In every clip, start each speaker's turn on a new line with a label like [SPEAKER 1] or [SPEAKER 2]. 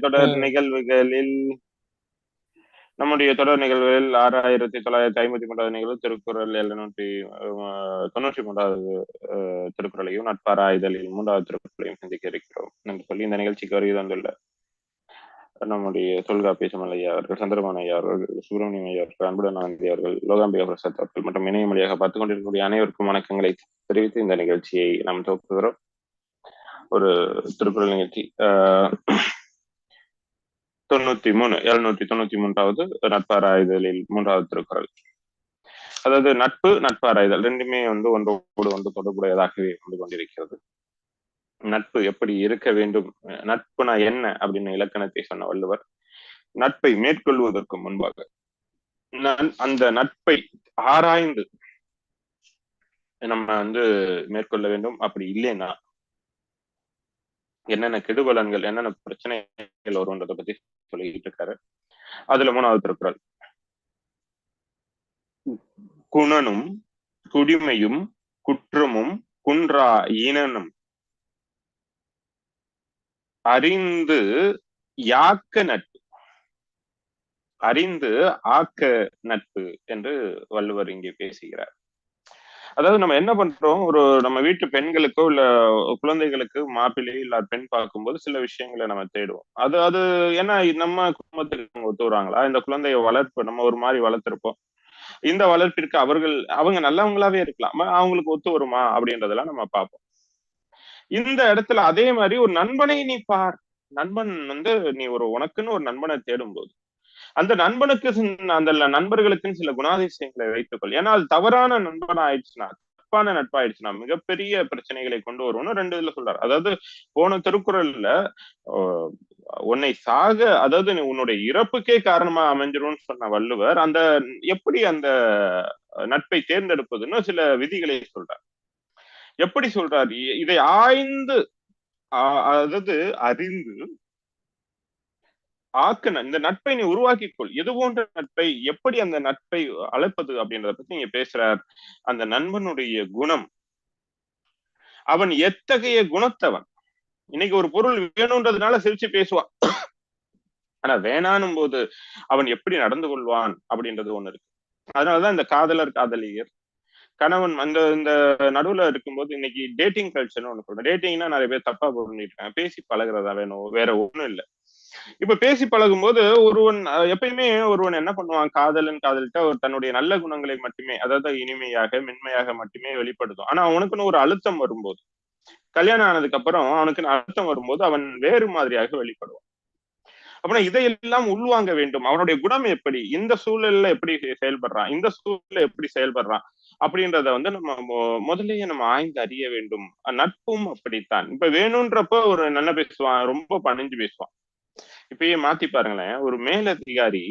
[SPEAKER 1] தொடர் நிகழ்வுகளில் நம்முடைய தொடர் நிகழ்வுகளில் ஆறாயிரத்தி தொள்ளாயிரத்தி ஐம்பத்தி மூன்றாவது நிகழ்வு திருக்குறள் எழுநூற்றி தொண்ணூற்றி மூன்றாவது திருக்குறளையும் நட்பாராய்தலில் மூன்றாவது திருக்குறளையும் சிந்திக்க இருக்கிறோம். என்று சொல்லி இந்த நிகழ்ச்சிக்கு வருகை தந்துள்ள நம்முடைய தொல்காப்பிய ஐயா அவர்கள் சந்திரபான் ஐயா அவர்கள் சுப்பிரமணியம் ஐயா அவர்கள் அன்புடன் ஆனந்தி அவர்கள் லோகாம்பிகா பிரசாத் அவர்கள் மற்றும் இணைய மொழியாக பார்த்துக் கொண்டிருக்கக்கூடிய அனைவருக்கும் வணக்கங்களை தெரிவித்து இந்த நிகழ்ச்சியை நாம் துவக்குகிறோம். ஒரு திருக்குறள் நிகழ்ச்சி. ஆஹ் தொண்ணூத்தி மூணு எழுநூத்தி தொண்ணூத்தி மூன்றாவது நட்பாராய்தலில் மூன்றாவது திருக்குறள். அதாவது நட்பு நட்பாராய்தல் ரெண்டுமே வந்து ஒன்றோடு வந்து தொடர்புடையதாகவே வந்து கொண்டிருக்கிறது. நட்பு எப்படி இருக்க வேண்டும் நட்புனா என்ன அப்படின்னு இலக்கணத்தை சொன்ன வள்ளுவர் நட்பை மேற்கொள்வதற்கு முன்பாக. அந்த நட்பை ஆராய்ந்து நம்ம வந்து மேற்கொள்ள வேண்டும். அப்படி இல்லைன்னா என்னென்ன கெடுபலன்கள் என்னென்ன பிரச்சனைகள் வரும்ன்றதை பத்தி சொல்லிட்டு இருக்காரு. அதுல மூணாவது திருக்குறள். குணனும் குடிமையும் குற்றமும் குன்றா ஈனனும். அறிந்து யாக்க நட்பு. அறிந்து ஆக்க நட்பு என்று வள்ளுவர் இங்கே பேசுகிறார். அதாவது நம்ம என்ன பண்றோம்? ஒரு நம்ம வீட்டு பெண்களுக்கோ இல்ல குழந்தைகளுக்கு மாப்பிள்ளை இல்ல பெண் பார்க்கும்போது சில விஷயங்களை நம்ம தேடுவோம். அது அது ஏன்னா நம்ம குடும்பத்துக்கு ஒத்துறாங்களா ஒத்து இந்த குழந்தைய வளர்ப்பு நம்ம ஒரு மாதிரி வளர்த்திருப்போம். இந்த வளர்ப்பிற்கு அவர்கள் அவங்க நல்லவங்களாவே இருக்கலாம். அவங்களுக்கு ஒத்து வருமா? அப்படின்றதெல்லாம் நம்ம பார்ப்போம். இந்த இடத்துல அதே மாதிரி ஒரு நண்பனை நீ பார். நண்பன் வந்து நீ ஒரு உனக்குன்னு ஒரு நண்பனை தேடும்போது அந்த நண்பனுக்கு அந்த நண்பர்களுக்குன்னு சில குணாதிசயங்களை வைத்துக்கொள். ஏன்னா அது தவறான நண்பன் ஆயிடுச்சுன்னா தப்பான நட்பாயிடுச்சுன்னா மிகப்பெரிய பிரச்சனைகளை கொண்டு வரும்னு ரெண்டு இதுல சொல்றாரு. அதாவது போன திருக்குறள்ல ஆஹ், உன்னை சாக அதாவது நீ உன்னுடைய இறப்புக்கே காரணமா அமைஞ்சிரும்னு சொன்ன வள்ளுவர் அந்த எப்படி அந்த நட்பை தேர்ந்தெடுப்பதுன்னு சில விதிகளை சொல்றார். எப்படி சொல்றாரு? இதை ஆய்ந்து அதாவது அறிந்து ஆக்கன இந்த நட்பை நீ உருவாக்கிக்கொள். எது போன்ற நட்பை எப்படி அந்த நட்பை அழைப்பது அப்படின்றத பத்தி நீங்க பேசுறார். அந்த நண்பனுடைய குணம். அவன் எத்தகைய குணத்தவன்? இன்னைக்கு ஒரு பொருள் வேணும்ன்றதுனால சிரிச்சு பேசுவான். ஆனா வேணானும் போது அவன் எப்படி நடந்து கொள்வான் அப்படின்றது ஒண்ணு இருக்கு. அதனாலதான் இந்த காதலர் காதலியர் கணவன் அந்த இந்த நடுவுல இருக்கும்போது இன்னைக்கு டேட்டிங் கல்ச்சர்னு ஒண்ணு சொல்றேன் டேட்டிங்னா நிறைய பேர் தப்பா புரிஞ்சுட்டு இருக்கேன் பேசி பழகுறதா வேணும் வேற ஒண்ணும் இல்ல. இப்ப பேசி பழகும் போது ஒருவன் எப்பயுமே ஒருவன் என்ன பண்ணுவான்? காதலன் காதல்கிட்ட ஒரு தன்னுடைய நல்ல குணங்களை மட்டுமே அதாவது இனிமையாக மென்மையாக மட்டுமே வெளிப்படுத்தும். ஆனா அவனுக்குன்னு ஒரு அழுத்தம் வரும்போது கல்யாணம் ஆனதுக்கு அப்புறம் அவனுக்கு அழுத்தம் வரும்போது அவன் வேறு மாதிரியாக வெளிப்படுவான். அப்படின்னா இதையெல்லாம் உள்வாங்க வேண்டும். அவனுடைய குணம் எப்படி? இந்த சூழல்ல எப்படி செயல்படுறான்? இந்த சூழல்ல எப்படி செயல்படுறான்? அப்படின்றத வந்து நம்ம மொ- முதல்லயே நம்ம ஆய்ந்து அறிய வேண்டும். நட்பும் அப்படித்தான். இப்ப வேணும்ன்றப்ப ஒரு நல்ல பேசுவான் ரொம்ப பணிஞ்சு பேசுவான். இப்பயே மாத்தி பாருங்களேன். ஒரு மேலதிகாரி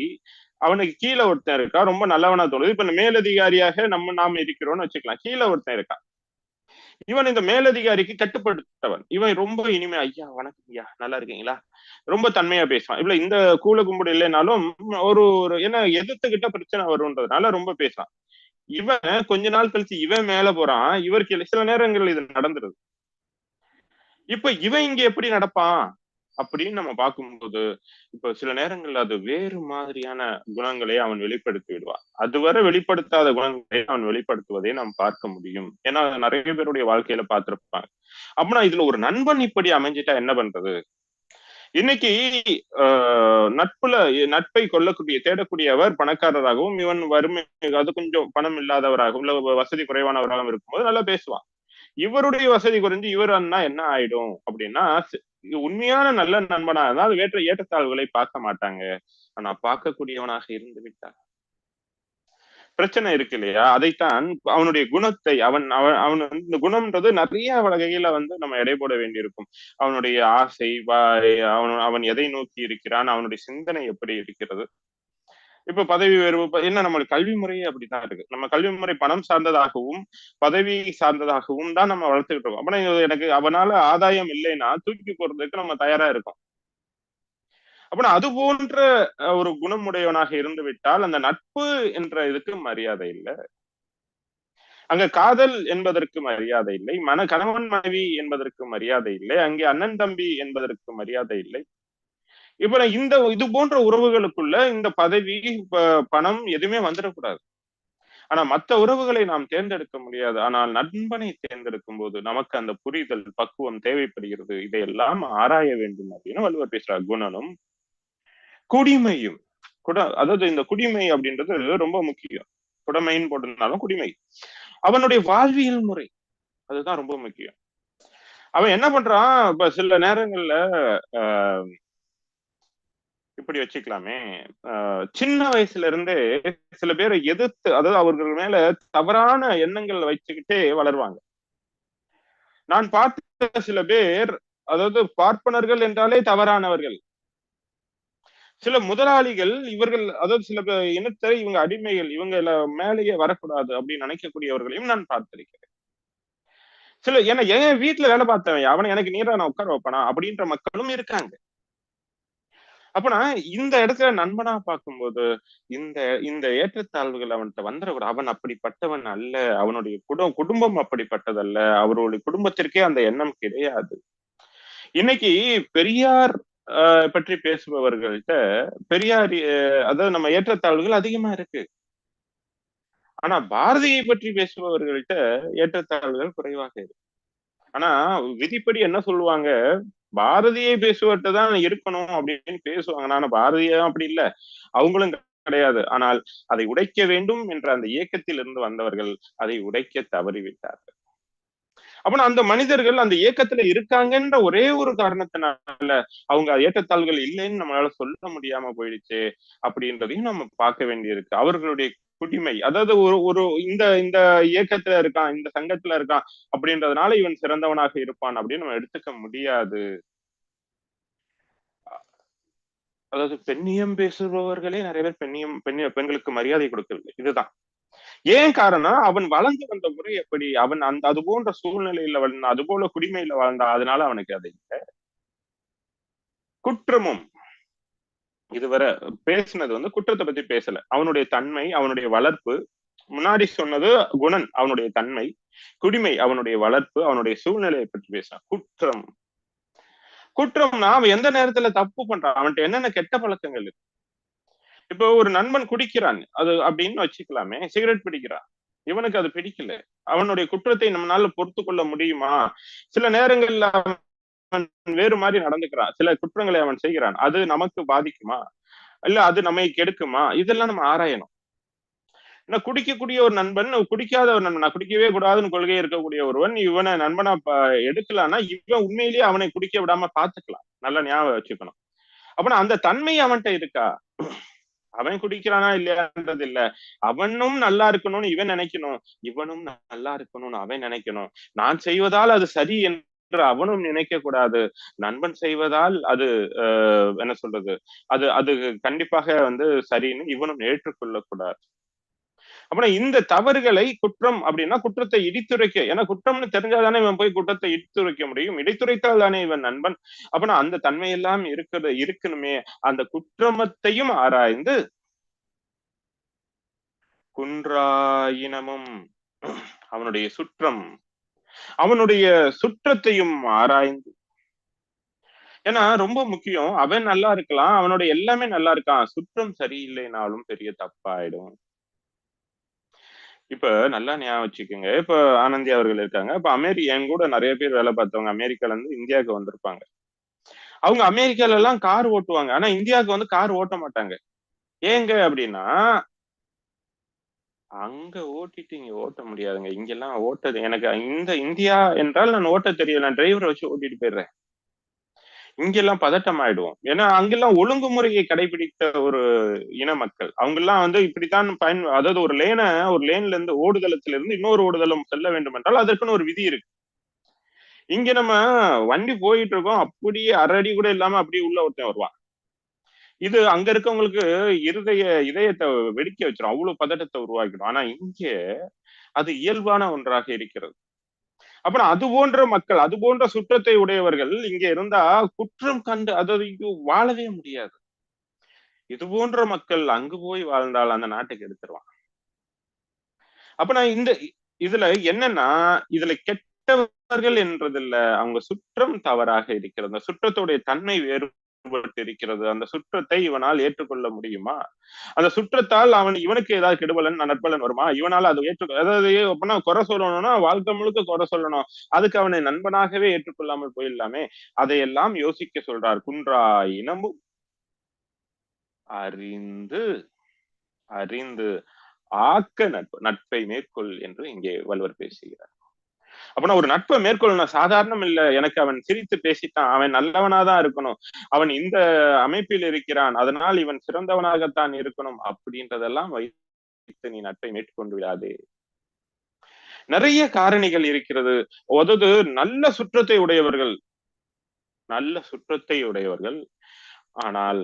[SPEAKER 1] அவனுக்கு கீழே ஒருத்தன் இருக்கா ரொம்ப நல்லவனா தோணுது. இப்ப இந்த மேலதிகாரியாக நம்ம நாம இருக்கிறோம்னு வச்சுக்கலாம். கீழே ஒருத்தன் இருக்கா? இவன் இந்த மேலதிகாரிக்கு கட்டுப்படுத்தவன். இவன் ரொம்ப இனிமே ஐயா வணக்கம் ஐயா நல்லா இருக்கீங்களா? ரொம்ப தன்மையா பேசுவான். இல்ல இந்த கூல கும்பிடு இல்லைனாலும் ஒரு ஒரு என்ன எதிர்த்துக்கிட்ட பிரச்சனை வரும்ன்றதுனால ரொம்ப பேசுறான் இவன் கொஞ்ச நாள் கழிச்சு இவன் மேல போறான். இவருக்கு சில நேரங்கள் இது நடந்துருது. இப்ப இவன் இங்க எப்படி நடப்பான்? அப்படின்னு நம்ம பார்க்கும்போது இப்ப சில நேரங்கள்ல அது வேறு மாதிரியான குணங்களை அவன் வெளிப்படுத்தி விடுவான் அதுவரை வெளிப்படுத்தாத குணங்களை அவன் வெளிப்படுத்துவதை நாம் பார்க்க முடியும். ஏன்னா நிறைய பேருடைய வாழ்க்கையில பார்த்திருப்பாங்க. அப்படின்னா இதுல ஒரு நண்பன் இப்படி அமைஞ்சிட்டா என்ன பண்றது? இன்னைக்கு ஆஹ் நட்புல நட்பை கொள்ளக்கூடிய தேடக்கூடியவர் பணக்காரராகவும் இவன் வறுமை அது கொஞ்சம் பணம் இல்லாதவராகவும் இல்ல வசதி குறைவானவராகவும் இருக்கும்போது நல்லா பேசுவான். இவருடைய வசதி குறைஞ்சு இவர் அண்ணா என்ன ஆயிடும்? அப்படின்னா உண்மையான நல்ல நண்பனா இருந்தா அது வேற்ற ஏற்றத்தாழ்வுகளை பார்க்க மாட்டாங்க. ஆனா பார்க்கக்கூடியவனாக இருந்து விட்டார் பிரச்சனை இருக்கு இல்லையா? அதைத்தான் அவனுடைய குணத்தை அவன் அவன் அவன் இந்த குணம்ன்றது நிறைய வகையில வந்து நம்ம எடை போட வேண்டியிருக்கும். அவனுடைய ஆசை வா- அவன் அவன் எதை நோக்கி இருக்கிறான் அவனுடைய சிந்தனை எப்படி இருக்கிறது? இப்ப பதவி உயர்வு என்ன நம்மளுக்கு கல்வி முறையே அப்படித்தான் இருக்கு. நம்ம கல்வி முறை பணம் சார்ந்ததாகவும் பதவி சார்ந்ததாகவும் தான் நம்ம வளர்த்துக்கிட்டு இருக்கோம். அப்படின்னா எனக்கு அவனால ஆதாயம் இல்லைன்னா தூக்கி போறதுக்கு நம்ம தயாரா இருக்கோம். அப்படின்னா அது போன்ற ஒரு குணமுடையவனாக இருந்து விட்டால் அந்த நட்பு என்ற இதுக்கு மரியாதை இல்லை. அங்க காதல் என்பதற்கு மரியாதை இல்லை. மன கணவன் மனைவி என்பதற்கு மரியாதை இல்லை. அங்கே அண்ணன் தம்பி என்பதற்கு மரியாதை இல்லை. இப்ப இந்த இது போன்ற உறவுகளுக்குள்ள இந்த பதவி பணம் எதுவுமே வந்துடக்கூடாது. ஆனா மத்த உறவுகளை நாம் தேர்ந்தெடுக்க முடியாது. ஆனால் நண்பனை தேர்ந்தெடுக்கும் போது நமக்கு அந்த புரிதல் பக்குவம் தேவைப்படுகிறது. இதையெல்லாம் ஆராய வேண்டும் அப்படின்னு வள்ளுவர் பேசுறார். குணனும் குடிமையும். குட அதாவது இந்த குடிமை அப்படின்றது ரொம்ப முக்கியம். குடமைன்னு போட்டிருந்தாலும் குடிமை. அவனுடைய வாழ்வியல் முறை அதுதான் ரொம்ப முக்கியம். அவன் என்ன பண்றான்? இப்ப சில நேரங்கள்ல ஆஹ், இப்படி வச்சுக்கலாமே. ஆஹ், சின்ன வயசுல இருந்தே சில பேரை எதிர்த்து அதாவது அவர்கள் மேல தவறான எண்ணங்கள் வச்சுக்கிட்டே வளருவாங்க. நான் பார்த்த சில பேர் அதாவது பார்ப்பனர்கள் என்றாலே தவறானவர்கள். சில முதலாளிகள் இவர்கள் அதாவது சில இனத்தை இவங்க அடிமைகள் இவங்க மேலேயே வரக்கூடாது அப்படின்னு நினைக்கக்கூடியவர்களையும் நான் பார்த்திருக்கிறேன். சில ஏன்னா என் வீட்டுல வேலை பார்த்தவன் அவனை எனக்கு நீரா நான் உட்கார வைப்பானா அப்படின்ற மக்களும் இருக்காங்க. அப்பனா இந்த இடத்துல நண்பனா பார்க்கும்போது இந்த இந்த ஏற்றத்தாழ்வுகள் அவன்கிட்ட வந்துடக்கூடாது அவன் அப்படிப்பட்டவன் அல்ல அவனுடைய குடும் குடும்பம் அப்படிப்பட்டதல்ல அவருடைய குடும்பத்திற்கே அந்த எண்ணம் கிடையாது. இன்னைக்கு பெரியார் ஆஹ், பற்றி பேசுபவர்கள்ட்ட பெரியார் அதாவது நம்ம ஏற்றத்தாழ்வுகள் அதிகமா இருக்கு. ஆனா பாரதியை பற்றி பேசுபவர்கள்ட்ட ஏற்றத்தாழ்வுகள் குறைவாக இருக்கு. ஆனா விதிப்படி என்ன சொல்லுவாங்க? பாரதியை பேசுவர்கிட்ட தான் இருக்கணும் அப்படின்னு பேசுவாங்க. ஆனா பாரதியே அப்படி இல்ல. அவங்களும் கிடையாது. ஆனால் அதை உடைக்க வேண்டும் என்ற அந்த இயக்கத்தில் இருந்து வந்தவர்கள் அதை உடைக்க தவறிவிட்டார்கள். அப்ப அந்த மனிதர்கள் அந்த இயக்கத்துல இருக்காங்கன்ற ஒரே ஒரு காரணத்தினால அவங்க ஏற்றத்தாள்கள் இல்லைன்னு நம்மளால சொல்ல முடியாம போயிடுச்சு அப்படின்றதையும் நம்ம பார்க்க வேண்டியிருக்கு. அவர்களுடைய குடிமை அதாவது ஒரு ஒரு இந்த இந்த இயக்கத்துல இருக்கான் இந்த சங்கத்துல இருக்கான் அப்படின்றதுனால இவன் சிறந்தவனாக இருப்பான் அப்படின்னு நம்ம எடுத்துக்க முடியாது. அதாவது பெண்ணியம் பேசுபவர்களே நிறைய பேர் பெண்ணியம் பெண்ணிய பெண்களுக்கு மரியாதை கொடுக்கவில்லை இதுதான். ஏன் காரணம் அவன் வளர்ந்து வந்த முறை எப்படி அவன் அந்த அது போன்ற சூழ்நிலையில வளர்ந்தான் அது போல குடிமையில வாழ்ந்தான் அதனால அவனுக்கு அது இல்லை. குற்றமும். இதுவரை பேசினது வந்து குற்றத்தை பத்தி பேசல. அவனுடைய தன்மை அவனுடைய வளர்ப்பு முன்னாடி சொன்னது குணன் அவனுடைய தன்மை குடிமை அவனுடைய வளர்ப்பு அவனுடைய சூழ்நிலையை பற்றி பேசினான் குற்றம். குற்றம்னா அவன் எந்த நேரத்துல தப்பு பண்றான்? அவன்கிட்ட என்னென்ன கெட்ட பழக்கங்கள் இருக்கு? இப்போ ஒரு நண்பன் குடிக்கிறான். அது அப்படின்னு வச்சுக்கலாமே. சிகரெட் பிடிக்கிறான். இவனுக்கு அது பிடிக்கல. அவனுடைய குற்றத்தை நம்மளால பொறுத்து கொள்ள முடியுமா? சில நேரங்கள்ல அவன் வேறு மாதிரி நடந்துக்கிறான். சில குற்றங்களை அவன் செய்கிறான். அது நமக்கு பாதிக்குமா? இல்ல அது நம்மை கெடுக்குமா? இதெல்லாம் நம்ம ஆராயணும். நான் குடிக்கக்கூடிய ஒரு நண்பன் குடிக்காத ஒரு நண்பன் நான் குடிக்கவே கூடாதுன்னு கொள்கை இருக்கக்கூடிய ஒருவன் இவனை நண்பனா எடுக்கலாம்னா இவன் உண்மையிலேயே அவனை குடிக்க விடாம பாத்துக்கலாம். நல்லா ஞாபகம் வச்சுக்கணும். அப்பனா அந்த தன்மை அவன்கிட்ட இருக்கா? அவன் குடிக்கிறானா இல்லையான்றது இல்ல. அவனும் நல்லா இருக்கணும்னு இவன் நினைக்கணும். இவனும் நல்லா இருக்கணும்னு அவன் நினைக்கணும். நான் செய்வதால் அது சரி என்று அவனும் நினைக்க கூடாது. நண்பன் செய்வதால் அது என்ன சொல்றது? அது அது கண்டிப்பாக வந்து சரின்னு இவனும் ஏற்றுக்கொள்ள கூடாது. அப்புறம் இந்த தவறுகளை குற்றம் அப்படின்னா குற்றத்தை இடித்துரைக்க ஏன்னா குற்றம்னு தெரிஞ்சாதானே இவன் போய் குற்றத்தை இடித்துரைக்க முடியும். இடித்துரைத்தால் தானே இவன் நண்பன். அப்படின்னா அந்த தன்மையெல்லாம் இருக்கிறது இருக்கணுமே. அந்த குற்றமத்தையும் ஆராய்ந்து குன்றாயினமும் அவனுடைய சுற்றம் அவனுடைய சுற்றத்தையும் ஆராய்ந்து. ஏன்னா ரொம்ப முக்கியம். அவன் நல்லா இருக்கலாம். அவனுடைய எல்லாமே நல்லா இருக்கான். சுற்றம் சரியில்லைனாலும் பெரிய தப்பாயிடும். இப்ப நல்லா ஞாபகம் வச்சுக்கோங்க. இப்ப ஆனந்தி அவர்கள் இருக்காங்க. இப்ப அமெரி என் கூட நிறைய பேர் வேலை பார்த்தவங்க அமெரிக்கால இருந்து இந்தியாவுக்கு வந்திருப்பாங்க. அவங்க அமெரிக்கால எல்லாம் கார் ஓட்டுவாங்க. ஆனா இந்தியாவுக்கு வந்து கார் ஓட்ட மாட்டாங்க. ஏங்க அப்படின்னா அங்க ஓட்டிட்டு இங்க ஓட்ட முடியாதுங்க. இங்கெல்லாம் ஓட்டது எனக்கு இந்த இந்தியா என்றால் நான் ஓட்ட தெரியல. நான் டிரைவரை வச்சு ஓட்டிட்டு போயிடுறேன். இங்கெல்லாம் பதட்டம் ஆயிடுவோம். ஏன்னா அங்கெல்லாம் ஒழுங்குமுறையை கடைபிடித்த ஒரு இன மக்கள். அவங்க எல்லாம் வந்து இப்படித்தான் பயன் அதாவது ஒரு லேனை ஒரு லேன்ல இருந்து ஓடுதளத்துல இருந்து இன்னொரு ஓடுதளம் செல்ல வேண்டும் என்றால் அதற்குன்னு ஒரு விதி இருக்கு. இங்க நம்ம வண்டி போயிட்டு இருக்கோம். அப்படியே அரடி கூட இல்லாம அப்படியே உள்ள ஒருத்தன் வருவான். இது அங்க இருக்கவங்களுக்கு இருதய இதயத்தை வெடிக்க வச்சிடும் அவ்வளவு பதட்டத்தை உருவாக்கிடும். ஆனா இங்கே அது இயல்பான ஒன்றாக இருக்கிறது. அப்புறம் அது போன்ற மக்கள் அது போன்ற சுற்றத்தை உடையவர்கள் இங்க இருந்தா குற்றம் கண்டு அதை வாழவே முடியாது. இது போன்ற மக்கள் அங்கு போய் வாழ்ந்தால் அந்த நாட்டுக்கு எடுத்துருவான் அப்ப நான் இந்த இதுல என்னன்னா இதுல கெட்டவர்கள் என்றதில்ல அவங்க சுற்றம் தவறாக இருக்கிறது. அந்த சுற்றத்துடைய தன்மை வேறு இருக்கிறது அந்த சுற்றத்தை இவனால் ஏற்றுக்கொள்ள முடியுமா? அந்த சுற்றத்தால் அவன் இவனுக்கு ஏதாவது கெடுபலன் நட்பலன் வருமா? இவனால அதை ஏற்று அதாவது அப்படின்னா குறை சொல்லணும்னா வாழ்க்கை முழுக்க குறை சொல்லணும். அதுக்கு அவனை நண்பனாகவே ஏற்றுக்கொள்ளாமல் போயிடலாமே. அதையெல்லாம் யோசிக்க சொல்றார் குன்றா இனமும் அறிந்து அறிந்து ஆக்க நட்பு நட்பை மேற்கொள் என்று இங்கே வள்ளுவர் பேசுகிறார். அப்படின்னா ஒரு நட்பை மேற்கொள்ளணும். சாதாரணம் இல்ல. எனக்கு அவன் சிரித்து பேசிட்டான் அவன் நல்லவனாதான் இருக்கணும். அவன் இந்த அமைப்பில் இருக்கிறான். அதனால் இவன் சிறந்தவனாகத்தான் இருக்கணும். அப்படின்றதெல்லாம் வைத்து நீ நட்பை மேற்கொண்டு விடாதே. நிறைய காரணிகள் இருக்கிறது. அதாவது நல்ல சுற்றத்தை உடையவர்கள் நல்ல சுற்றத்தை உடையவர்கள் ஆனால்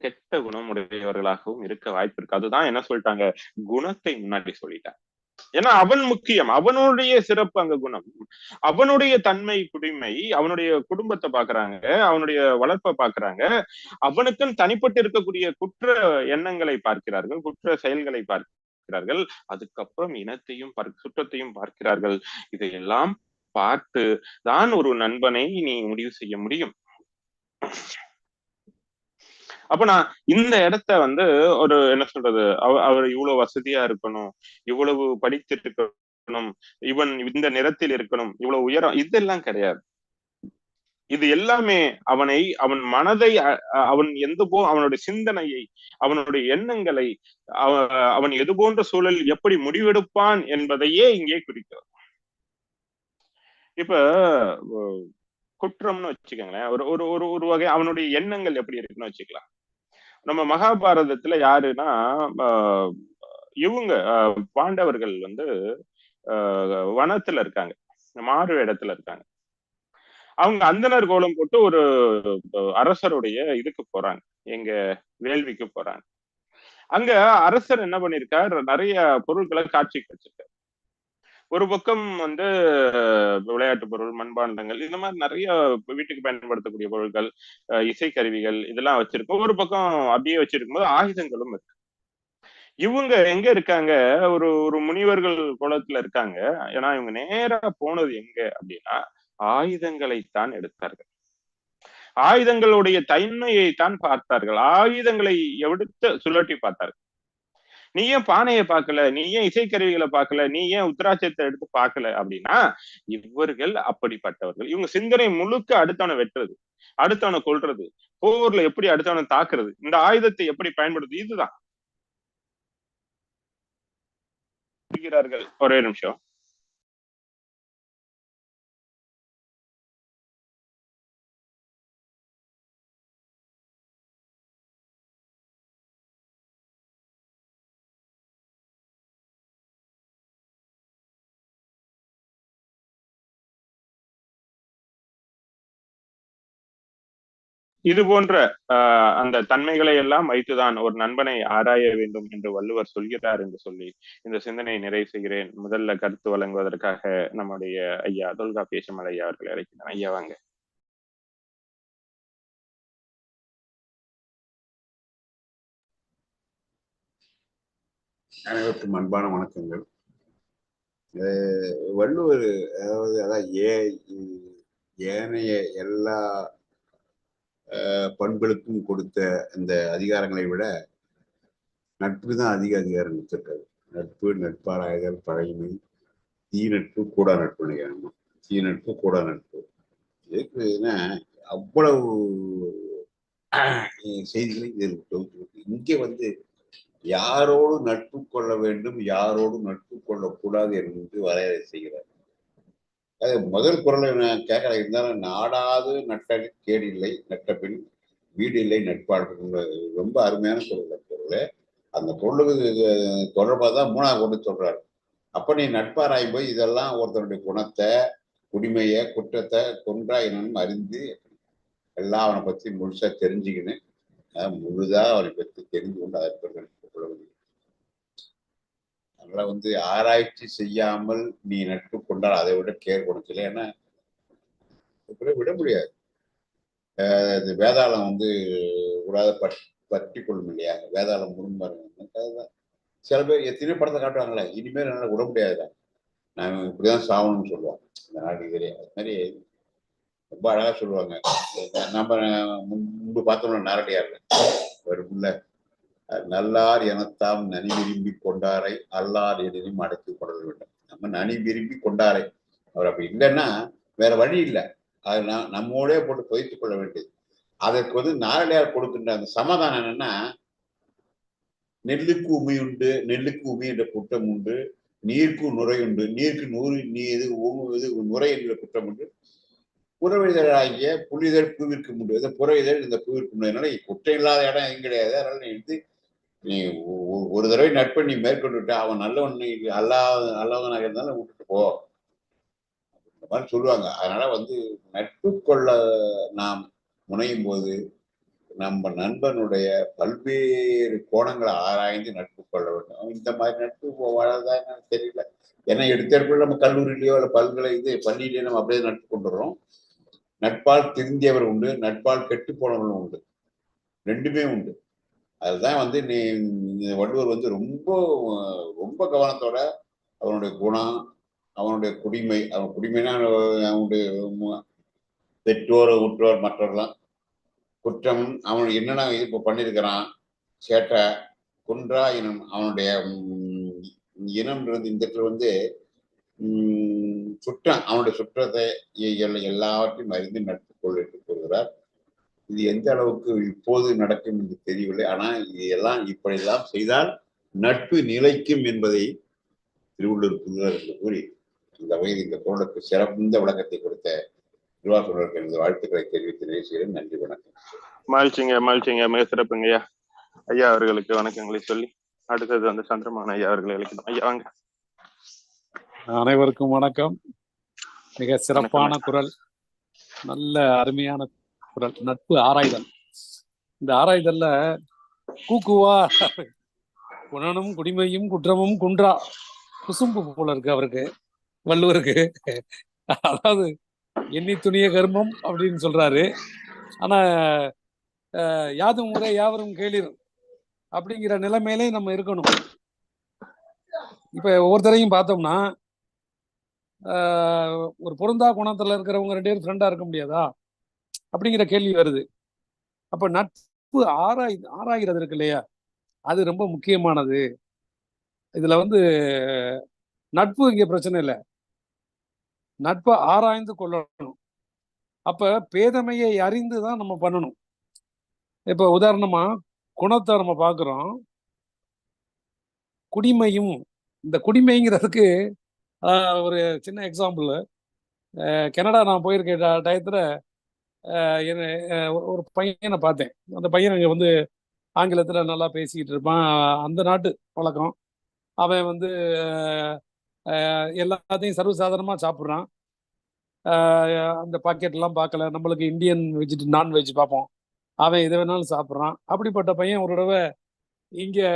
[SPEAKER 1] கெட்ட குணம் உடையவர்களாகவும் இருக்க வாய்ப்பு இருக்கு. அதுதான் என்ன சொல்லிட்டாங்க? குணத்தை முன்னாடி சொல்லிட்டாங்க. ஏன்னா அவன் முக்கியம் அவனுடைய சிறப்பு அங்க குணம். அவனுடைய தன்மை குடிமை அவனுடைய குடும்பத்தை பாக்குறாங்க அவனுடைய வளர்ப்பை பாக்குறாங்க. அவனுக்குன்னு தனிப்பட்டு இருக்கக்கூடிய குற்ற எண்ணங்களை பார்க்கிறார்கள் குற்ற செயல்களை பார்க்கிறார்கள். அதுக்கப்புறம் இனத்தையும் சுற்றத்தையும் பார்க்கிறார்கள். இதையெல்லாம் பார்த்து தான் ஒரு நண்பனை நீ முடிவு செய்ய முடியும். அப்ப நான் இந்த இடத்த வந்து ஒரு என்ன சொல்றது? அவர் இவ்வளவு வசதியா இருக்கணும் இவ்வளவு படித்திருக்கணும் இவன் இந்த நிறத்தில் இருக்கணும் இவ்வளவு உயரம் இதெல்லாம் கிடையாது. இது எல்லாமே அவனை அவன் மனதை அவன் எந்த போ அவனுடைய சிந்தனையை அவனுடைய எண்ணங்களை அவன் எது போன்ற சூழல் எப்படி முடிவெடுப்பான் என்பதையே இங்கே குறிக்கிறது. இப்ப குற்றம்னு வச்சுக்கோங்களேன். ஒரு ஒரு ஒரு ஒரு வகை அவனுடைய எண்ணங்கள் எப்படி இருக்குன்னு வச்சுக்கலாம். நம்ம மகாபாரதத்துல யாருன்னா இவங்க பாண்டவர்கள் வந்து வனத்துல இருக்காங்க. மாறு இடத்துல இருக்காங்க. அவங்க அந்தனர் கோலம் போட்டு ஒரு அரசருடைய இதுக்கு போறாங்க. எங்க வேள்விக்கு போறாங்க. அங்க அரசர் என்ன பண்ணிருக்கார் நிறைய பொருட்களை காட்சிக்கு வச்சிருக்காரு. ஒரு பக்கம் வந்து விளையாட்டு பொருள் மண்பாண்டங்கள் இந்த மாதிரி நிறைய வீட்டுக்கு பயன்படுத்தக்கூடிய பொருட்கள் இசைக்கருவிகள் இதெல்லாம் வச்சிருக்கோம். ஒரு பக்கம் அப்படியே வச்சிருக்கும் போது ஆயுதங்களும் இருக்கு. இவங்க எங்க இருக்காங்க? ஒரு ஒரு முனிவர்கள் குளத்துல இருக்காங்க. ஏன்னா இவங்க நேரா போனது எங்க அப்படின்னா ஆயுதங்களைத்தான் எடுத்தார்கள். ஆயுதங்களுடைய தன்மையை தான் பார்த்தார்கள். ஆயுதங்களை எடுத்து சுழட்டி பார்த்தார்கள். நீ ஏன் பானையை பார்க்கல? நீ ஏன் இசைக்கருவிகளை பார்க்கல? நீ ஏன் உத்தராட்சத்தை எடுத்து பார்க்கல அப்படின்னா இவர்கள் அப்படிப்பட்டவர்கள். இவங்க சிந்தனை முழுக்க அடுத்தவனை வெட்டுறது அடுத்தவனை கொள்றது போர்ல எப்படி அடுத்தவனை தாக்குறது இந்த ஆயுதத்தை எப்படி பயன்படுத்து இதுதான். ஒரே நிமிஷம். இது போன்ற அந்த தன்மைகளை எல்லாம் வைத்துதான் ஒரு நண்பனை ஆராய வேண்டும் என்று வள்ளுவர் சொல்கிறார் என்று சொல்லி இந்த சிந்தனையை நிறைவு செய்கிறேன். முதல்ல கருத்து வழங்குவதற்காக நம்முடைய ஐயா தொல்கா பேசுமல் ஐயா அவர்களை அழைக்கிறேன். ஐயா வாங்க.
[SPEAKER 2] அனைவருக்கும் அன்பான வணக்கங்கள். வள்ளுவர் அதாவது அதான் ஏ ஏனைய எல்லா பண்புகளுக்கும் கொடுத்த இந்த அதிகாரங்களை விட நட்பு தான் அதிக அதிகாரம் கொடுத்துருக்காரு. நட்பு நட்பாராயதல் பழமை தீ நட்பு கூடா நட்பு நினைக்கிறாங்க. தீ நட்பு கூடா நட்பு. எதுக்குன்னா அவ்வளவு செய்திகளை இதில் தொகுத்து இங்கே வந்து யாரோடு நட்பு கொள்ள வேண்டும் யாரோடு நட்பு கொள்ளக்கூடாது என்று வரையறை செய்கிறார். அது முதல் குரலை நான் இருந்தாலும் நாடாது நட்ட கேடில்லை இல்லை நட்ட பின் வீடு இல்லை நட்பாடு ரொம்ப அருமையான குரல் பொருள் அந்த பொருளுக்கு தொடர்பாக தான் மூணாவது கொண்டு சொல்றாரு. அப்ப நீ நட்பாராயும் போய் இதெல்லாம் ஒருத்தனுடைய குணத்தை குடிமையை குற்றத்தை கொன்றா என்னன்னு அறிந்து எல்லாம் அவனை பத்தி முழுசா தெரிஞ்சுக்கின்னு முழுதா அவனை பற்றி தெரிந்து கொண்டு அதற்கு கொள்ள முடியும். அதனால வந்து ஆராய்ச்சி செய்யாமல் நீ நட்பு கொண்டால் அதை விட கேர் கொடுக்கல ஏன்னா விட முடியாது. வேதாளம் வந்து விடாத பட் பற்றி கொள்ளும் இல்லையா? வேதாளம் முரும்பாருங்க அதுதான். சில பேர் எத்தனையோ படத்தை காட்டுவாங்களே இனிமேல் என்னால் விட முடியாதுடா நான் இப்படிதான் சாவணும்னு சொல்லுவான் இந்த நாட்டு தெரியாது அது மாதிரி ரொம்ப அழகா சொல்லுவாங்க. நம்ம முன்பு பார்த்தோம்னா நாரடியார்ல வரும்ல நல்லார் எனத்தாம் நனி விரும்பி கொண்டாரை அல்லார் எனினும் அடைத்து கொள்ள வேண்டும். நம்ம நனி விரும்பி கொண்டாரை. அவர் அப்படி இல்லைன்னா வேற வழி இல்லை. அது நான் நம்மோடே போட்டு பொய்த்துக் கொள்ள வேண்டியது. அதற்கு வந்து நாரடியார் கொடுக்கின்ற அந்த சமாதானம் என்னன்னா நெல்லுக்கு உமை உண்டு நெல்லுக்கு உமை என்ற குற்றம் உண்டு நீருக்கு நுரை உண்டு நீருக்கு நூறு நீ இது உமு இது நுரை என்ற குற்றம் உண்டு. புறவிதழாகிய புலிதழ் பூவிற்கு உண்டு புறவிதழ் இந்த பூவிற்கு உண்டு அதனால குற்றம் இல்லாத இடம் எங்க கிடையாது. அதனால எழுதி நீ ஒரு தடவை நட்பை நீ மேற்கொண்டு விட்டு அவன் நல்லவன் நீ அல்லாத நல்லவனாக இருந்தாலும் விட்டுட்டு போ. இந்த மாதிரி சொல்லுவாங்க. அதனால வந்து நட்பு கொள்ள நாம் முனையும் போது நம்ம நண்பனுடைய பல்வேறு கோணங்களை ஆராய்ந்து நட்பு கொள்ள வேண்டும். இந்த மாதிரி நட்பு வாழதா எனக்கு தெரியல. ஏன்னா எடுத்தெடுப்பில் நம்ம கல்லூரியிலேயோ இல்லை பல்கலை இது பள்ளியிலேயோ நம்ம அப்படியே நட்பு கொண்டுறோம். நட்பால் திருந்தியவர் உண்டு நட்பால் கெட்டு போனவர்களும் உண்டு. ரெண்டுமே உண்டு. அதுதான் வந்து நீ இந்த வள்ளுவர் வந்து ரொம்ப ரொம்ப கவனத்தோட அவனுடைய குணம் அவனுடைய குடிமை அவன் குடிமைனா அவனுடைய மு- பெற்றோர் உற்றோர் மற்றவர்லாம் குற்றம் அவன் என்னென்ன இது இப்போ பண்ணியிருக்கிறான் சேட்டை குன்றா இனம் அவனுடைய இனம் இனம்ன்றது இந்த இடத்துல வந்து சுற்றம் அவனுடைய சுற்றத்தை எல்லாவற்றையும் அறிந்து நடத்தி கொள்ளிட்டு கொள்கிறார் இது எந்த அளவுக்கு இப்போது நடக்கும் என்று தெரியவில்லை. ஆனால் இதெல்லாம் இப்படியெல்லாம் செய்தால் நட்பு நிலைக்கும் என்பதை திருவள்ளூர் புதுவர் என்று கூறி இந்த வகையில் இந்த குரலுக்கு சிறந்த விளக்கத்தை கொடுத்த திருவாசூருக்கு எனது வாழ்த்துக்களை தெரிவித்து நேசிக்கிறேன். நன்றி வணக்கம்.
[SPEAKER 1] மகிழ்ச்சிங்க மகிழ்ச்சிங்க. மிக சிறப்புங்க ஐயா. ஐயா அவர்களுக்கு வணக்கங்களை சொல்லி அடுத்தது வந்து சந்திரமான ஐயா அவர்களை அழைக்கணும் ஐயா வாங்க.
[SPEAKER 3] அனைவருக்கும் வணக்கம். மிக சிறப்பான குரல். நல்ல அருமையான குரல் நட்பு ஆராய்தல். இந்த ஆராய்தல்ல கூக்குவா குணனும் குடிமையும் குற்றமும் குன்றா குசும்பு போல இருக்கு அவருக்கு வள்ளுவருக்கு. அதாவது எண்ணி துணிய கர்மம் அப்படின்னு சொல்றாரு. ஆனா யாதும் முறை யாவரும் கேளிர் அப்படிங்கிற நிலைமையிலே நம்ம இருக்கணும். இப்ப ஒவ்வொருத்தரையும் பார்த்தோம்னா ஆஹ் ஒரு பொருந்தா குணத்துல இருக்கிறவங்க ரெண்டு பேரும் ஃப்ரெண்டா இருக்க முடியாதா? அப்படிங்கிற கேள்வி வருது. அப்ப நட்பு ஆராய் ஆராய்கிறது இருக்கு இல்லையா? அது ரொம்ப முக்கியமானது. இதுல வந்து நட்பு இங்க பிரச்சனை இல்லை. நட்பை ஆராய்ந்து கொள்ளணும். அப்ப பேதமையை அறிந்து தான் நம்ம பண்ணணும். இப்ப உதாரணமா குணத்தை நம்ம பார்க்குறோம். குடிமையும் இந்த குடிமைங்கிறதுக்கு ஆஹ் ஒரு சின்ன எக்ஸாம்பிள் கனடா நான் போயிருக்க டயத்தில் டயத்துல ஒரு பையனை பார்த்தேன். அந்த பையன் அங்கே வந்து ஆங்கிலத்தில் நல்லா பேசிக்கிட்டு இருப்பான். அந்த நாட்டு வழக்கம் அவன் வந்து எல்லாத்தையும் சர்வசாதாரணமாக சாப்பிட்றான். அந்த பாக்கெட்லாம் பார்க்கல. நம்மளுக்கு இந்தியன் வெஜிட் நான்வெஜ் பார்ப்போம். அவன் எதை வேணாலும் சாப்பிட்றான். அப்படிப்பட்ட பையன் ஒரு தடவை இங்கே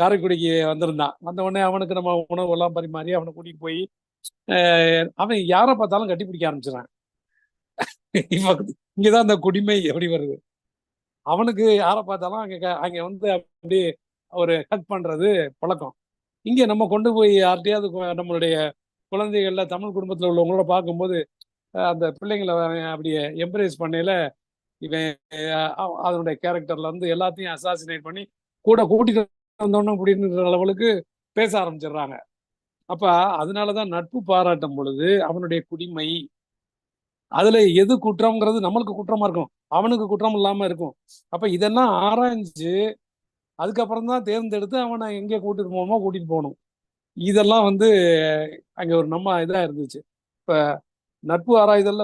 [SPEAKER 3] காரைக்குடிக்கு வந்திருந்தான். வந்த உடனே அவனுக்கு நம்ம உணவு எல்லாம் பரிமாறி அவனை கூட்டிகிட்டு போய் அவன் யாரை பார்த்தாலும் கட்டி பிடிக்க ஆரம்பிச்சிடறான். இப்ப இங்கதான் அந்த குடிமை எப்படி வருது? அவனுக்கு யாரை பார்த்தாலும் அங்க க- அங்க வந்து அப்படி ஒரு கட் பண்றது பழக்கம். இங்க நம்ம கொண்டு போய் யார்கிட்டயாவது நம்மளுடைய குழந்தைகள்ல தமிழ் குடும்பத்துல உள்ளவங்களோட பார்க்கும்போது அந்த பிள்ளைங்களை அப்படியே எம்ப்ரேஸ் பண்ணையில இவன் அதனுடைய கேரக்டர்ல இருந்து எல்லாத்தையும் அசாசினேட் பண்ணி கூட கூட்டிட்டு வந்தோன்னு அப்படின்ற அளவுக்கு பேச ஆரம்பிச்சிடுறாங்க. அப்ப அதனாலதான் நட்பு பாராட்டும் பொழுது அவனுடைய குடிமை அதுல எது குற்றம்ங்கிறது நம்மளுக்கு குற்றமா இருக்கும். அவனுக்கு குற்றம் இல்லாம இருக்கும். அப்ப இதெல்லாம் ஆராய்ஞ்சு அதுக்கப்புறம் தான் தேர்ந்தெடுத்து அவனை எங்கே கூட்டிட்டு போகணுமோ கூட்டிட்டு போகணும். இதெல்லாம் வந்து அங்க ஒரு நம்ம இதா இருந்துச்சு. இப்ப நட்பு ஆராய்தல்ல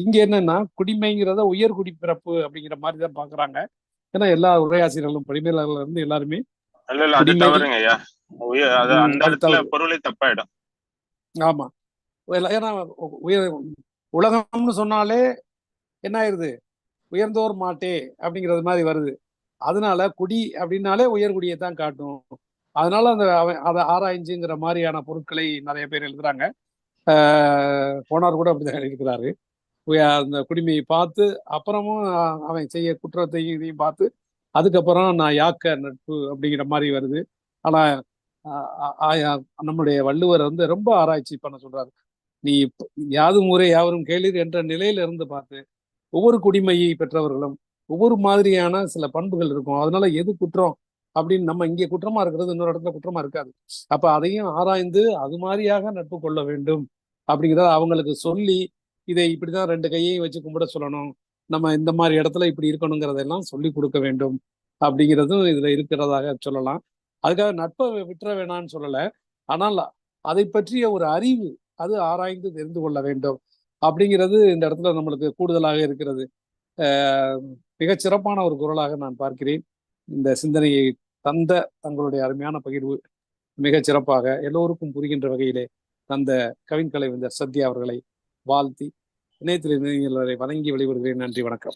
[SPEAKER 3] இங்க என்னன்னா குடிமைங்கிறத உயர் குடிப்பிறப்பு அப்படிங்கிற மாதிரி தான் பாக்குறாங்க. ஏன்னா எல்லா உரையாசிரியர்களும் படிமையாளர்கள் இருந்து எல்லாருமே.
[SPEAKER 1] பொருளை தப்பாயிடும்.
[SPEAKER 3] ஆமா. ஏன்னா உயர் உலகம்னு சொன்னாலே என்ன ஆயிருது? உயர்ந்தோர் மாட்டே அப்படிங்கிறது மாதிரி வருது. அதனால குடி அப்படின்னாலே உயர்குடியை தான் காட்டும். அதனால அந்த அவன் அதை ஆராய்ஞ்சுங்கிற மாதிரியான பொருட்களை நிறைய பேர் எழுதுறாங்க. ஆஹ் போனார் கூட அப்படிதான் எழுதியிருக்கிறாரு. அந்த குடிமையை பார்த்து அப்புறமும் அவன் செய்ய குற்றத்தையும் இதையும் பார்த்து அதுக்கப்புறம் நான் யாக்க நட்பு அப்படிங்கிற மாதிரி வருது. ஆனா நம்முடைய வள்ளுவர் வந்து ரொம்ப ஆராய்ச்சி பண்ண சொல்றாரு. நீ யாது யாதும் ஊரே யாவரும் கேளீர் என்ற நிலையில இருந்து பார்த்து ஒவ்வொரு குடிமையை பெற்றவர்களும் ஒவ்வொரு மாதிரியான சில பண்புகள் இருக்கும். அதனால எது குற்றம்? அப்படின்னு நம்ம இங்கே குற்றமா இருக்கிறது இன்னொரு இடத்துல குற்றமா இருக்காது. அப்ப அதையும் ஆராய்ந்து அது மாதிரியாக நட்பு கொள்ள வேண்டும். அப்படிங்கிறத அவங்களுக்கு சொல்லி இதை இப்படிதான் ரெண்டு கையையும் வச்சு கும்பிட சொல்லணும். நம்ம இந்த மாதிரி இடத்துல இப்படி இருக்கணுங்கிறதெல்லாம் சொல்லி கொடுக்க வேண்டும். அப்படிங்கிறதும் இதுல இருக்கிறதாக சொல்லலாம். அதுக்காக நட்பை விட்டுற வேணாம்னு சொல்லலை. ஆனால் அதை பற்றிய ஒரு அறிவு அது ஆராய்ந்து தெரிந்து கொள்ள வேண்டும். அப்படிங்கிறது இந்த இடத்துல நம்மளுக்கு கூடுதலாக இருக்கிறது. அஹ் மிகச் சிறப்பான ஒரு குரலாக நான் பார்க்கிறேன். இந்த சிந்தனையை தந்த தங்களுடைய அருமையான பகிர்வு மிகச் சிறப்பாக எல்லோருக்கும் புரிகின்ற வகையிலே தந்த கவின் கலைவேந்தர் சத்யா அவர்களை வாழ்த்தி இணையத்தில் இணையங்களை வணங்கி வெளிவிடுகிறேன் நன்றி வணக்கம்.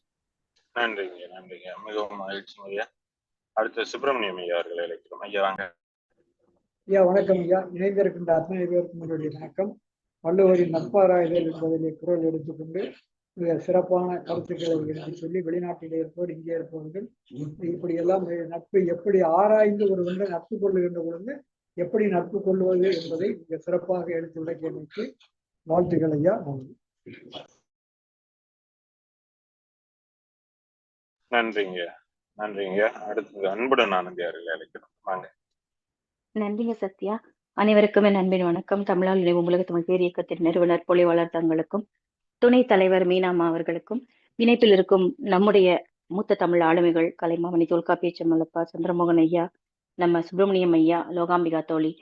[SPEAKER 1] நன்றிங்க நன்றிங்க. மிகவும் மகிழ்ச்சி ஐயா. அடுத்து சுப்பிரமணியம் ஐயா அவர்களை அழைக்கிறோம். ஐயா வாங்க.
[SPEAKER 4] ஐயா வணக்கம் ஐயா. இணைந்திருக்கின்ற அத்தனை பேருக்கும் என்னுடைய வணக்கம். வள்ளுவரின் நட்பாராய்தல் என்பதிலே குரல் எடுத்துக்கொண்டு மிக சிறப்பான கருத்துக்களை எடுத்து சொல்லி வெளிநாட்டிலே இருப்போர் இங்கே இருப்பவர்கள் இப்படி எல்லாம் நட்பு எப்படி ஆராய்ந்து ஒரு வந்து நட்பு கொள்ளுகின்ற பொழுது எப்படி நட்பு கொள்வது என்பதை மிக சிறப்பாக எடுத்து விளக்கியமைக்கு வாழ்த்துக்கள் ஐயா நன்றி.
[SPEAKER 1] நன்றிங்க நன்றிங்க. அடுத்தது அன்புடன் ஆனந்தி அவர்களை அழைக்கிறோம். வாங்க.
[SPEAKER 5] நன்றிங்க சத்யா. அனைவருக்கும் என் அன்பின் வணக்கம். தமிழால் நினைவு உலக தமிழ் பேர் இயக்கத்தின் நிறுவனர் பொலிவாளர் தங்களுக்கும் துணைத் தலைவர் மீனாமா அவர்களுக்கும் இணைப்பில் இருக்கும் நம்முடைய மூத்த தமிழ் ஆளுமைகள் கலைமாமணி தொல்காப்பிய செம்மலப்பா சந்திரமோகன் ஐயா நம்ம சுப்பிரமணியம் ஐயா லோகாம்பிகா தோழி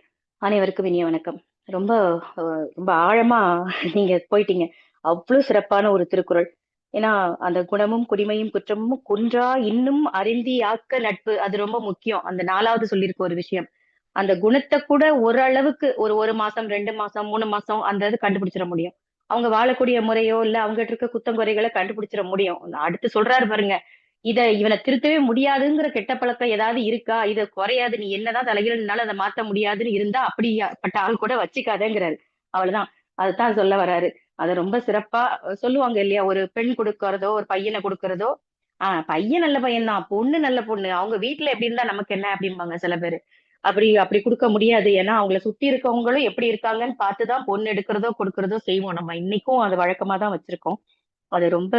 [SPEAKER 5] அனைவருக்கும் இனிய வணக்கம். ரொம்ப ரொம்ப ஆழமா நீங்க போயிட்டீங்க. அவ்வளவு சிறப்பான ஒரு திருக்குறள். ஏன்னா அந்த குணமும் குடிமையும் குற்றமும் குன்றா இன்னும் அறிந்தி ஆக்க நட்பு அது ரொம்ப முக்கியம். அந்த நாலாவது சொல்லியிருக்க ஒரு விஷயம். அந்த குணத்தை கூட ஓரளவுக்கு ஒரு ஒரு மாசம் ரெண்டு மாசம் மூணு மாசம் அந்த இது கண்டுபிடிச்சிட முடியும். அவங்க வாழக்கூடிய முறையோ இல்ல அவங்ககிட்ட இருக்க குத்தங்குறைகளை கண்டுபிடிச்சிட முடியும். அடுத்து சொல்றாரு பாருங்க இத இவனை திருத்தவே முடியாதுங்கிற கெட்ட பழக்கம் ஏதாவது இருக்கா? இத குறையாது நீ என்னதான் தலைகிறனால அதை மாத்த முடியாதுன்னு இருந்தா அப்படிப்பட்ட ஆள் கூட வச்சுக்காதேங்கிறாரு. அவ்வளவுதான். அதுதான் சொல்ல வராரு. அதை ரொம்ப சிறப்பா சொல்லுவாங்க இல்லையா? ஒரு பெண் கொடுக்கறதோ ஒரு பையனை கொடுக்கறதோ ஆஹ் பையன் நல்ல பையன் தான் பொண்ணு நல்ல பொண்ணு. அவங்க வீட்டுல எப்படி இருந்தா நமக்கு என்ன அப்படிம்பாங்க சில பேரு. அப்படி அப்படி கொடுக்க முடியாது. ஏன்னா அவங்கள சுத்தி இருக்கவங்களும் எப்படி இருக்காங்கன்னு பார்த்துதான் பொண்ணு எடுக்கிறதோ கொடுக்கறதோ செய்வோம். நம்ம இன்னைக்கும் அது வழக்கமா தான் வச்சிருக்கோம். அது ரொம்ப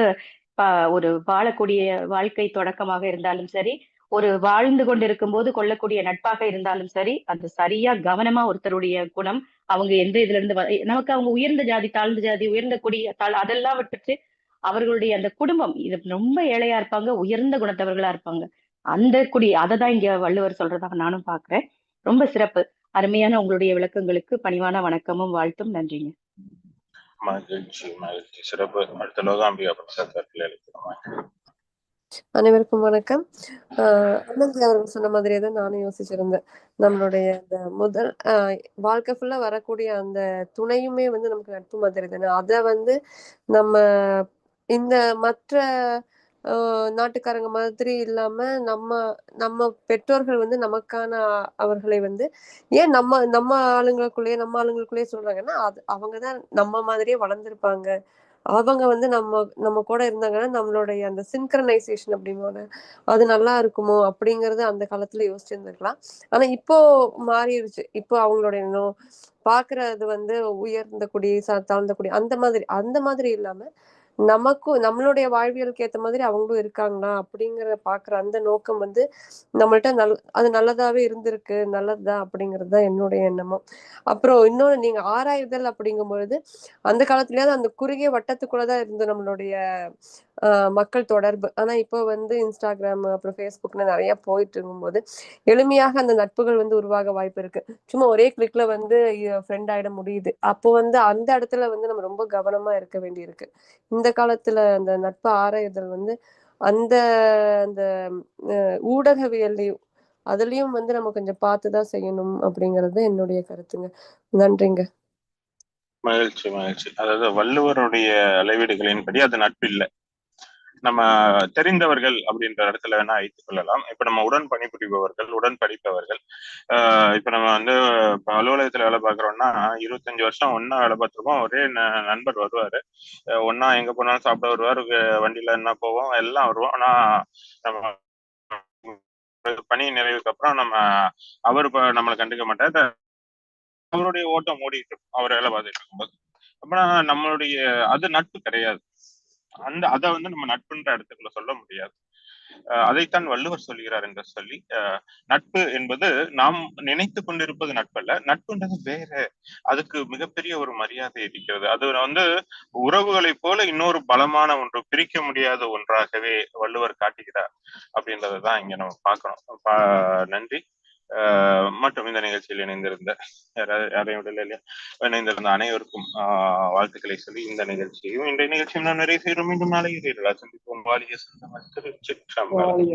[SPEAKER 5] ஒரு வாழக்கூடிய வாழ்க்கை தொடக்கமாக இருந்தாலும் சரி ஒரு வாழ்ந்து கொண்டு இருக்கும்போது கொள்ளக்கூடிய நட்பாக இருந்தாலும் சரி அது சரியா கவனமா ஒருத்தருடைய குணம் அவங்க எந்த இதுல இருந்து நமக்கு அவங்க உயர்ந்த ஜாதி தாழ்ந்த ஜாதி உயர்ந்த குடி தாழ் அதெல்லாம் விட்டுட்டு அவர்களுடைய அந்த குடும்பம் இது ரொம்ப ஏழையா இருப்பாங்க உயர்ந்த குணத்தவர்களா இருப்பாங்க. அந்த குடி அதை தான் இங்க வள்ளுவர் சொல்றதாக நானும் பாக்குறேன். ரொம்ப சிறப்பு. அருமையான உங்களுடைய விளக்கங்களுக்கு பணிவான வணக்கமும் வாழ்த்தும் நன்றிங்க.
[SPEAKER 1] மகிழ்ச்சி மகிழ்ச்சி. சிறப்பு. அடுத்த லோகாம்பிகா பிரசாத் அவர்களை.
[SPEAKER 6] அனைவருக்கும் வணக்கம். ஆஹ் அனந்தி அவர்கள் சொன்ன மாதிரியே தான் நானும் யோசிச்சிருந்தேன். நம்மளுடைய இந்த முதல் வாழ்க்கை ஃபுல்லா வரக்கூடிய அந்த துணையுமே வந்து நமக்கு நட்பு மாதிரி தானே? அதை வந்து நம்ம இந்த மற்ற நாட்டுக்காரங்க மாதிரி இல்லாம நம்ம நம்ம பெற்றோர்கள் வந்து நமக்கான அவர்களை வந்து ஏன் நம்ம நம்ம ஆளுங்களுக்குள்ளேயே நம்ம ஆளுங்களுக்குள்ளேயே சொல்றாங்கன்னா அது அவங்கதான் நம்ம மாதிரியே வளர்ந்துருப்பாங்க. அவங்க வந்து நம்ம நம்ம கூட இருந்தாங்கன்னா நம்மளுடைய அந்த சின்க்ரனைசேஷன் அப்படிம்போது அது நல்லா இருக்குமோ அப்படிங்கறது அந்த காலத்துல யோசிச்சிருந்துருக்கலாம். ஆனா இப்போ மாறிடுச்சு இப்போ அவங்களுடைய பாக்குறது வந்து உயர்ந்த குடி தாழ்ந்த குடி அந்த மாதிரி அந்த மாதிரி இல்லாம நமக்கும் நம்மளுடைய வாழ்வியலுக்கு ஏத்த மாதிரி அவங்களும் இருக்காங்களா? அப்படிங்கிற பாக்குற அந்த நோக்கம் வந்து நம்மள்ட்ட நல் அது நல்லதாவே இருந்திருக்கு நல்லதுதான் அப்படிங்கிறது தான் என்னுடைய எண்ணமும். அப்புறம் இன்னொன்னு நீங்க ஆராய்தல் அப்படிங்கும் பொழுது அந்த காலத்துலயாவது அந்த குறுகிய வட்டத்துக்குள்ளதான் இருந்து நம்மளுடைய மக்கள் தொடர்பு. ஆனா இப்போ வந்து இன்ஸ்டாகிராம் அப்புறம் ஃபேஸ்புக்னு நிறைய போயிட்டு இருக்கும்போது எளிமையாக அந்த நட்புகள் வந்து உருவாக வாய்ப்பு இருக்கு. சும்மா ஒரே கிளிக்ல வந்து ஃப்ரெண்ட் ஆயிட முடியுது. அப்போ வந்து அந்த இடத்துல வந்து நம்ம ரொம்ப கவனமா இருக்க வேண்டியிருக்கு. இந்த காலத்துல அந்த நட்பு ஆராயுதல் வந்து அந்த அந்த ஊடகவியல்லையும் அதுலயும் வந்து நம்ம கொஞ்சம் பார்த்துதான் செய்யணும் அப்படிங்கறது என்னுடைய கருத்துங்க. நன்றிங்க.
[SPEAKER 1] மகிழ்ச்சி மகிழ்ச்சி. அதாவது வள்ளுவருடைய அளவீடுகளின்படி அது நட்பு இல்லை நம்ம தெரிந்தவர்கள் அப்படின்ற இடத்துல வேணா வைத்துக் கொள்ளலாம். இப்ப நம்ம உடன் பணிபுரிபவர்கள் உடன் படிப்பவர்கள் ஆஹ் இப்ப நம்ம வந்து அலுவலகத்துல வேலை பார்க்கறோம்னா இருபத்தஞ்சு வருஷம் ஒன்னா வேலை பார்த்திருப்போம். ஒரே நண்பர் வருவாரு. ஒன்னா எங்க போனாலும் சாப்பிட வருவாரு. வண்டியில என்ன போவோம் எல்லாம் வருவோம். ஆனா நம்ம பணி நிறைவுக்கு அப்புறம் நம்ம அவர் நம்மளை கண்டுக்க மாட்டார். அவருடைய ஓட்டம் ஓடிட்டு அவர் வேலை பார்த்துட்டு இருக்கும்போது. அப்புறம் நம்மளுடைய அது நட்பு கிடையாது. அந்த அதை வந்து நம்ம நட்புன்ற இடத்துக்குள்ள சொல்ல முடியாது. அஹ் அதைத்தான் வள்ளுவர் சொல்கிறார் என்று சொல்லி அஹ் நட்பு என்பது நாம் நினைத்து கொண்டிருப்பது நட்பல்ல நட்புன்றது வேற. அதுக்கு மிகப்பெரிய ஒரு மரியாதை இருக்கிறது. அது வந்து உறவுகளைப் போல இன்னொரு பலமான ஒன்று பிரிக்க முடியாத ஒன்றாகவே வள்ளுவர் காட்டுகிறார் அப்படின்றதான் இங்க நம்ம பார்க்கணும். நன்றி. மற்றும் இந்த நிகழ்ச்சியில் இணைந்திருந்த யாரா- யாரையும் விடல இல்லையா? இணைந்திருந்த அனைவருக்கும் ஆஹ் வாழ்த்துக்களை சொல்லி இந்த நிகழ்ச்சியையும் இன்றைய நிகழ்ச்சியும் நாம் நிறைவு செய்கிறோம். மீண்டும் நாளை சந்திப்போம். வாலிய சொந்தங்கள் திருச்சிற்றம்பலம்.